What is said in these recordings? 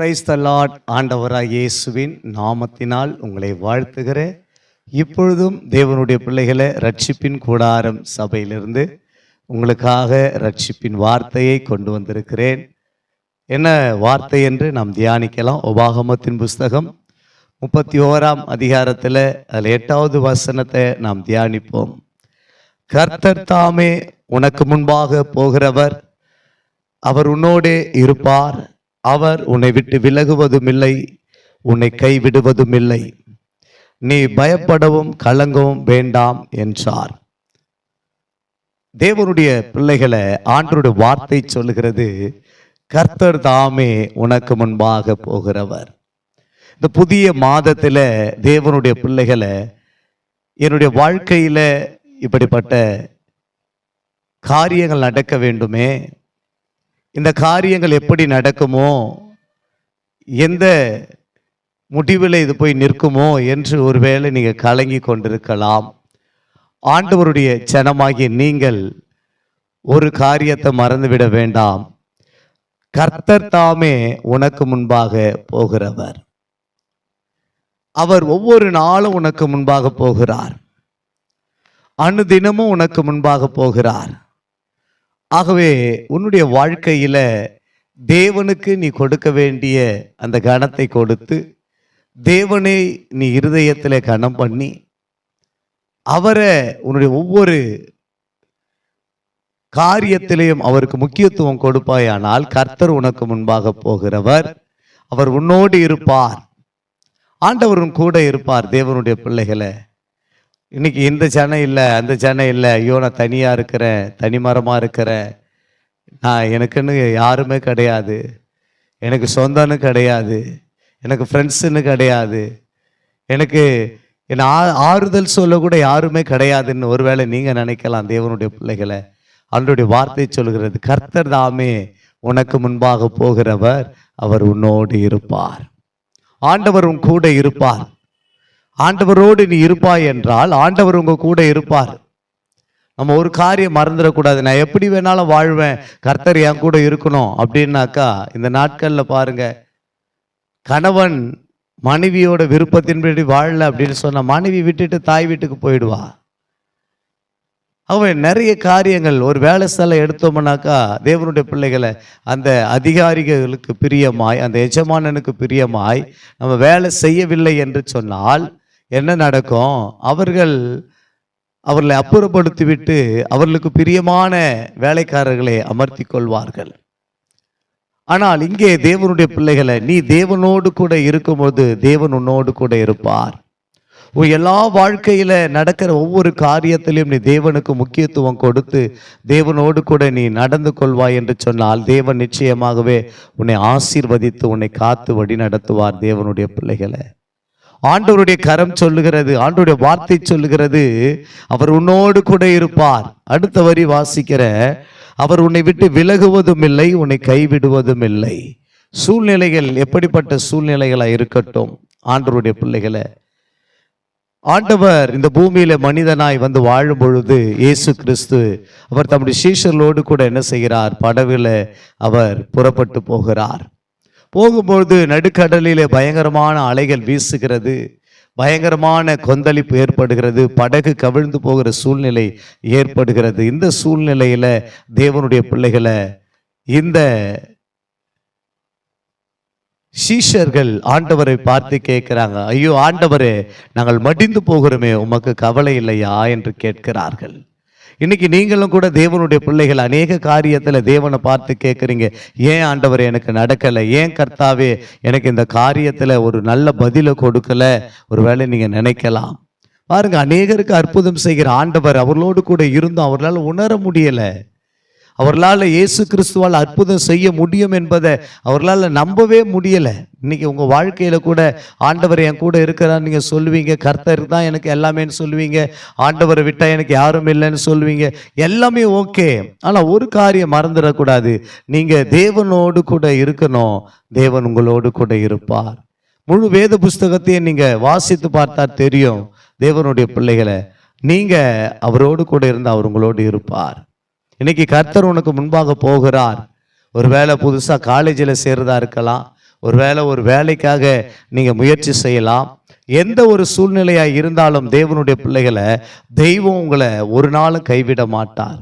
Praise the Lord ஆண்டவராக இயேசுவின் நாமத்தினால் உங்களை வாழ்த்துகிறேன். இப்பொழுதும் தேவனுடைய பிள்ளைகளை ரட்சிப்பின் கூடாரம் சபையிலிருந்து உங்களுக்காக ரட்சிப்பின் வார்த்தையை கொண்டு வந்திருக்கிறேன். என்ன வார்த்தை என்று நாம் தியானிக்கலாம். உபாகமத்தின் புஸ்தகம் முப்பத்தி ஓராம் அதிகாரத்தில் அதில் எட்டாவது வசனத்தை நாம் தியானிப்போம். கர்த்தர் தாமே உனக்கு முன்பாக போகிறவர் அவர் உன்னோடே இருப்பார். அவர் உன்னை விட்டு விலகுவதும் இல்லை உன்னை கைவிடுவதும் இல்லை நீ பயப்படவும் கலங்கவும் வேண்டாம் என்றார். தேவனுடைய பிள்ளைகளை ஆண்டருடைய வார்த்தை சொல்லுகிறது கர்த்தர் தாமே உனக்கு முன்பாக போகிறவர். இந்த புதிய மாதத்தில் தேவனுடைய பிள்ளைகளை என்னுடைய வாழ்க்கையில் இப்படிப்பட்ட காரியங்கள் நடக்க வேண்டுமே இந்த காரியங்கள் எப்படி நடக்குமோ எந்த முடிவில் இது போய் நிற்குமோ என்று ஒருவேளை நீங்கள் கலங்கி கொண்டிருக்கலாம். ஆண்டவருடைய ஜனமாகிய நீங்கள் ஒரு காரியத்தை மறந்துவிட வேண்டாம். கர்த்தர் தாமே உனக்கு முன்பாக போகிறவர். அவர் ஒவ்வொரு நாளும் உனக்கு முன்பாக போகிறார். அனுதினமும் உனக்கு முன்பாக போகிறார். ஆகவே உன்னுடைய வாழ்க்கையில தேவனுக்கு நீ கொடுக்க வேண்டிய அந்த கணத்தை கொடுத்து தேவனை நீ இருதயத்தில் கனம் பண்ணி அவரை உன்னுடைய ஒவ்வொரு காரியத்திலையும் அவருக்கு முக்கியத்துவம் கொடுப்பாயானால் கர்த்தர் உனக்கு முன்பாக போகிறவர். அவர் உன்னோடு இருப்பார். ஆண்டவரும் கூட இருப்பார் தேவனுடைய பிள்ளைகளை. இன்னைக்கு இந்த ஜனை இல்லை அந்த ஜனை இல்லை. ஐயோ நான் தனியாக இருக்கிறேன் தனிமரமாக இருக்கிறேன். நான் எனக்குன்னு யாருமே கிடையாது. எனக்கு சொந்தம்னு கிடையாது. எனக்கு ஃப்ரெண்ட்ஸுன்னு கிடையாது. எனக்கு என் ஆ ஆறுதல் சொல்ல கூட யாருமே கிடையாதுன்னு ஒருவேளை நீங்கள் நினைக்கலாம் தேவனுடைய பிள்ளைகளை. அவருடைய வார்த்தை சொல்கிறது கர்த்தர் தாமே உனக்கு முன்பாக போகிறவர் அவர் உன்னோடு இருப்பார். ஆண்டவர் உன் கூட இருப்பார். ஆண்டவரோடு நீ இருப்பாய் என்றால் ஆண்டவர் உங்க கூட இருப்பார். நம்ம ஒரு காரியம் மறந்துடக்கூடாது. நான் எப்படி வேணாலும் வாழ்வேன். கர்த்தர் என் கூட இருக்கணும் அப்படின்னாக்கா இந்த நாட்களில் பாருங்க கணவன் மனைவியோட விருப்பத்தின்படி வாழல அப்படின்னு சொன்னால் மனைவி விட்டுட்டு தாய் வீட்டுக்கு போயிடுவா. அவன் நிறைய காரியங்கள் ஒரு வேலை ஸ்தலம் எடுத்தோம்னாக்கா தேவனுடைய பிள்ளைகளை அந்த அதிகாரிகளுக்கு பிரியமாய் அந்த எஜமானனுக்கு பிரியமாய் நம்ம வேலை செய்யவில்லை என்று சொன்னால் என்ன நடக்கும்? அவர்கள் அவர்களை அப்புறப்படுத்திவிட்டு அவர்களுக்கு பிரியமான வேலைக்காரர்களை அமர்த்தி கொள்வார்கள். ஆனால் இங்கே தேவனுடைய பிள்ளைகளை நீ தேவனோடு கூட இருக்கும்போது தேவன் உன்னோடு கூட இருப்பார். உன் எல்லா வாழ்க்கையில நடக்கிற ஒவ்வொரு காரியத்திலையும் நீ தேவனுக்கு முக்கியத்துவம் கொடுத்து தேவனோடு கூட நீ நடந்து கொள்வாய் என்று சொன்னால் தேவன் நிச்சயமாகவே உன்னை ஆசீர்வதித்து உன்னை காத்து வழி நடத்துவார் தேவனுடைய பிள்ளைகளை. ஆண்டவருடைய கரம் சொல்லுகிறது ஆண்டவருடைய வார்த்தை சொல்லுகிறது. அவர் உன்னோடு கூட இருப்பார். அடுத்த வரி வாசிக்கிற அவர் உன்னை விட்டு விலகுவதும் இல்லை உன்னை கைவிடுவதும் இல்லை சூழ்நிலைகள் எப்படிப்பட்ட சூழ்நிலைகளாக இருக்கட்டும் ஆண்டவருடைய பிள்ளைகளை. ஆண்டவர் இந்த பூமியில மனிதனாய் வந்து வாழும் பொழுது இயேசு கிறிஸ்து அவர் தம்முடைய சீஷர்களோடு கூட என்ன செய்கிறார்? படவில் அவர் புறப்பட்டு போகிறார். போகும்பொழுது நடுக்கடலிலே பயங்கரமான அலைகள் வீசுகிறது. பயங்கரமான கொந்தளிப்பு ஏற்படுகிறது. படகு கவிழ்ந்து போகிற சூழ்நிலை ஏற்படுகிறது. இந்த சூழ்நிலையில் தேவனுடைய பிள்ளைகளை இந்த சீஷர்கள் ஆண்டவரை பார்த்து கேட்கிறாங்க. ஐயோ ஆண்டவரே நாங்கள் மடிந்து போகிறோமே உமக்கு கவலை இல்லையா? என்று கேட்கிறார்கள். இன்னைக்கு நீங்களும் கூட தேவனுடைய பிள்ளைகள் அநேக காரியத்தில் தேவனை பார்த்து கேட்குறீங்க ஏன் ஆண்டவர் எனக்கு நடக்கலை? ஏன் கர்த்தாவே எனக்கு இந்த காரியத்தில் ஒரு நல்ல பதிலை கொடுக்கல? ஒருவேளை நீங்கள் நினைக்கலாம். பாருங்க அநேகருக்கு அற்புதம் செய்கிற ஆண்டவர் அவர்களோடு கூட இருந்தும் அவர்களால் உணர முடியலை. அவர்களால் இயேசு கிறிஸ்துவால் அற்புதம் செய்ய முடியும் என்பதை அவர்களால் நம்பவே முடியலை. இன்னைக்கு உங்கள் வாழ்க்கையில் கூட ஆண்டவர் என் கூட இருக்கிறான்னு நீங்கள் சொல்லுவீங்க. கர்த்தர் தான் எனக்கு எல்லாமேன்னு சொல்லுவீங்க. ஆண்டவரை விட்டால் எனக்கு யாரும் இல்லைன்னு சொல்லுவீங்க. எல்லாமே ஓகே. ஆனால் ஒரு காரியம் மறந்துடக்கூடாது. நீங்கள் தேவனோடு கூட இருக்கணும். தேவன் உங்களோடு கூட இருப்பார். முழு வேத புஸ்தகத்தையும் நீங்கள் வாசித்து பார்த்தா தெரியும். தேவனுடைய பிள்ளைகளை. நீங்கள் அவரோடு கூட இருந்து அவர் உங்களோடு இருப்பார். இன்னைக்கு கர்த்தர் உனக்கு முன்பாக போகிறார். ஒருவேளை புதுசாக காலேஜில் சேர்றதா இருக்கலாம். ஒருவேளை ஒரு வேலைக்காக நீங்கள் முயற்சி செய்யலாம். எந்த ஒரு சூழ்நிலையாக இருந்தாலும் தேவனுடைய பிள்ளைகளை தெய்வம் உங்களை ஒரு நாளும் கைவிட மாட்டார்.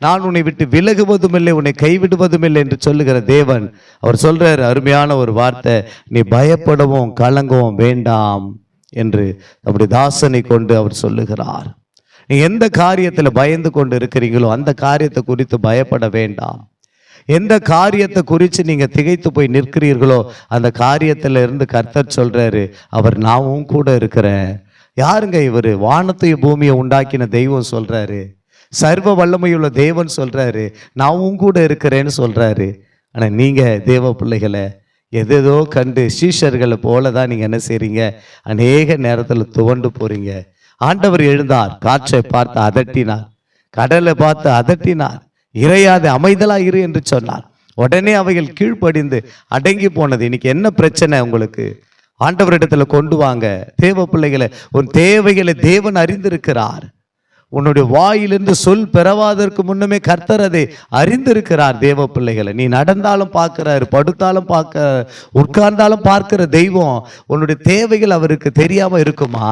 நான் உன்னை விட்டு விலகுவதும் இல்லை உன்னை கைவிடுவதும் இல்லை என்று சொல்லுகிற தேவன் அவர் சொல்றாரு அருமையான ஒரு வார்த்தை நீ பயப்படவும் கலங்கவும் வேண்டாம் என்று நம்முடைய தாசனை கொண்டு அவர் சொல்லுகிறார். எந்த காரியத்தில் பயந்து கொண்டு இருக்கிறீங்களோ அந்த காரியத்தை குறித்து பயப்பட வேண்டாம். எந்த காரியத்தை குறித்து நீங்கள் திகைத்து போய் நிற்கிறீர்களோ அந்த காரியத்தில் இருந்து கர்த்தர் சொல்கிறாரு அவர் நாவும் கூட இருக்கிறேன். யாருங்க இவர்? வானத்தையும் பூமியை உண்டாக்கின தெய்வம் சொல்கிறாரு சர்வ வல்லமையுள்ள தேவன் சொல்கிறாரு நாவும் கூட இருக்கிறேன்னு சொல்கிறாரு ஆனால் நீங்கள் தேவ பிள்ளைகளை எதேதோ கண்டு சீஷர்களை போல தான் நீங்கள் என்ன செய்கிறீங்க அநேக நேரத்தில் துவண்டு போகிறீங்க ஆண்டவர் எழுந்தார் காற்றை பார்த்து அதட்டினார் கடலை பார்த்து அதட்டினார் இறையாது அமைதலா இரு என்று சொன்னார். உடனே அவைகள் கீழ்ப்படிந்து அடங்கி போனது. இன்னைக்கு என்ன பிரச்சனை உங்களுக்கு? ஆண்டவரிடத்துல கொண்டு வாங்க. தேவ பிள்ளைகளை உன் தேவைகளை தேவன் அறிந்திருக்கிறார். உன்னுடைய வாயிலிருந்து சொல் பெறவாதற்கு முன்னமே கர்த்தர் அதை அறிந்திருக்கிறார். தேவ பிள்ளைகளை நீ நடந்தாலும் பார்க்கிறாரு படுத்தாலும் பார்க்க உட்கார்ந்தாலும் பார்க்கிற தெய்வம் உன்னுடைய தேவைகள் அவருக்கு தெரியாம இருக்குமா?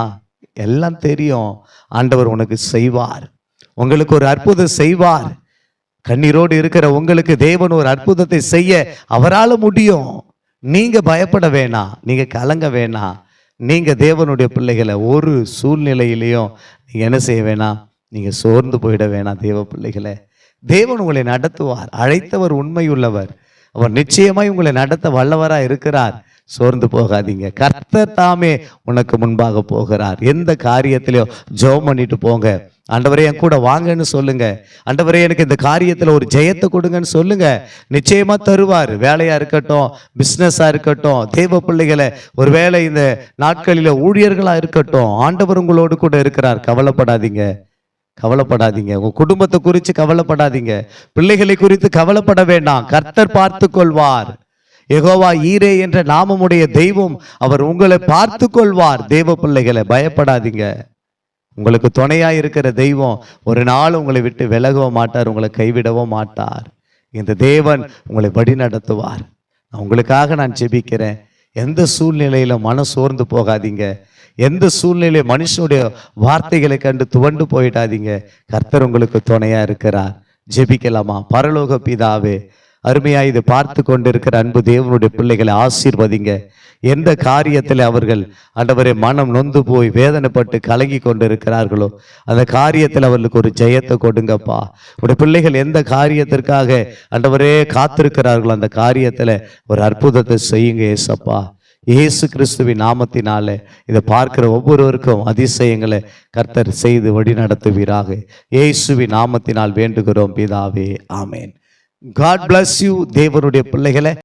எல்லாம் தெரியும். ஆண்டவர் உனக்கு செய்வார். உங்களுக்கு ஒரு அற்புதம் செய்வார். கண்ணீரோடு இருக்கிற உங்களுக்கு தேவன் ஒரு அற்புதத்தை செய்ய அவரால் முடியும். நீங்க பயப்பட வேணாம் நீங்க கலங்க வேணாம் நீங்க தேவனுடைய பிள்ளைகளை ஒரு சூழ்நிலையிலையும் நீங்க என்ன செய்ய வேணாம் நீங்க சோர்ந்து போயிட வேணாம் தேவ பிள்ளைகளை. தேவன் உங்களை நடத்துவார். அழைத்தவர் உண்மையுள்ளவர். அவர் நிச்சயமாய் உங்களை நடத்த வல்லவராக இருக்கிறார். சோர்ந்து போகாதீங்க. கர்த்தர் தாமே உனக்கு முன்பாக போகிறார். எந்த காரியத்திலையும் ஜெபம் பண்ணிட்டு போங்க. ஆண்டவரே என் கூட வாங்கன்னு சொல்லுங்க. ஆண்டவரே எனக்கு இந்த காரியத்தில் ஒரு ஜெயத்தை கொடுங்கன்னு சொல்லுங்க. நிச்சயமா தருவார். வேலையா இருக்கட்டும் பிஸ்னஸா இருக்கட்டும் தெய்வ பிள்ளைகளை ஒருவேளை இந்த நாட்களில ஊழியர்களா இருக்கட்டும் ஆண்டவர் உங்களோடு கூட இருக்கிறார். கவலைப்படாதீங்க. கவலைப்படாதீங்க. உங்க குடும்பத்தை குறித்து கவலைப்படாதீங்க. பிள்ளைகளை குறித்து கவலைப்பட வேண்டாம். கர்த்தர் பார்த்து கொள்வார் யகோவா ஈரே என்ற நாமமுடைய தெய்வம் அவர் உங்களை பார்த்து கொள்வார் தெய்வ பிள்ளைகளை பயப்படாதீங்க. உங்களுக்கு துணையா இருக்கிற தெய்வம் ஒரு நாள் உங்களை விட்டு விலகவும் மாட்டார் உங்களை கைவிடவும் மாட்டார். இந்த தேவன் உங்களை வழி நடத்துவார் நான் உங்களுக்காக நான் ஜெபிக்கிறேன். எந்த சூழ்நிலையில மன சோர்ந்து போகாதீங்க. எந்த சூழ்நிலை மனுஷனுடைய வார்த்தைகளை கண்டு துவண்டு போயிடாதீங்க. கர்த்தர் உங்களுக்கு துணையா இருக்கிறார். ஜெபிக்கலாமா? பரலோக பிதாவே அருமையா இது பார்த்து கொண்டிருக்கிற அன்பு தேவனுடைய பிள்ளைகளை ஆசீர்வதிங்க. எந்த காரியத்தில் அவர்கள் ஆண்டவரே மனம் நொந்து போய் வேதனைப்பட்டு கலங்கி கொண்டிருக்கிறார்களோ அந்த காரியத்தில் அவர்களுக்கு ஒரு ஜெயத்தை கொடுங்கப்பா. உடைய பிள்ளைகள் எந்த காரியத்திற்காக ஆண்டவரே காத்திருக்கிறார்களோ அந்த காரியத்தில் ஒரு அற்புதத்தை செய்யுங்க ஏசப்பா. இயேசு கிறிஸ்துவின் நாமத்தினால இதை பார்க்கிற ஒவ்வொருவருக்கும் அதிசயங்களை கர்த்தர் செய்து வழி நடத்துவீராக இயேசுவின் நாமத்தினால் வேண்டுகிறோம் பிதாவே. ஆமேன். காட் bless யூ தேவனுடைய பிள்ளைகளை.